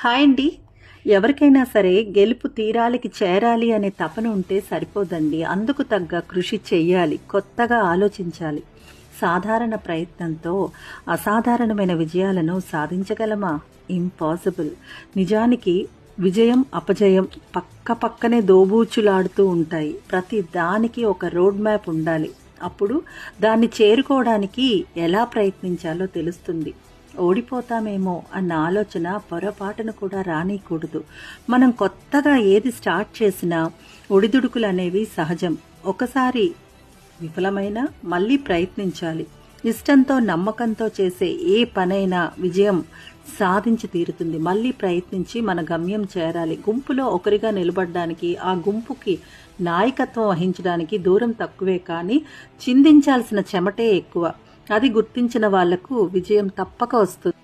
Hi అండి. ఎవరికైనా సరే గెలుపు తీరాలకి చేరాలి అనే తపన ఉంటే సరిపోదండి. అందుకు తగ్గ కృషి చెయ్యాలి కొత్తగా ఆలోచించాలి. సాధారణ ప్రయత్నంతో అసాధారణమైన విజయాలను సాధించగలమా? ఇంపాసిబుల్. నిజానికి విజయం అపజయం పక్క పక్కనే దోబూచులాడుతూ ఉంటాయి. ప్రతి దానికి ఒక రోడ్ మ్యాప్ ఉండాలి. అప్పుడు దాన్ని చేరుకోవడానికి ఎలా ప్రయత్నించాలో తెలుస్తుంది. ఓడిపోతామేమో అన్న ఆలోచన పొరపాటును కూడా రానియకూడదు మనం కొత్తగా ఏది స్టార్ట్ చేసినా ఒడిదుడుకులు అనేవి సహజం. ఒకసారి విఫలమైనా మళ్ళీ ప్రయత్నించాలి. ఇష్టంతో నమ్మకంతో చేసే ఏ పనైనా విజయం సాధించి తీరుతుంది. మళ్ళీ ప్రయత్నించి మన గమ్యం చేరాలి. గుంపులో ఒకరిగా నిలబడడానికి ఆ గుంపుకి నాయకత్వం వహించడానికి దూరం తక్కువే కానీ చిందించాల్సిన చెమటే ఎక్కువ. అది గుర్తించిన వాళ్ళకు విజయం తప్పక వస్తుంది.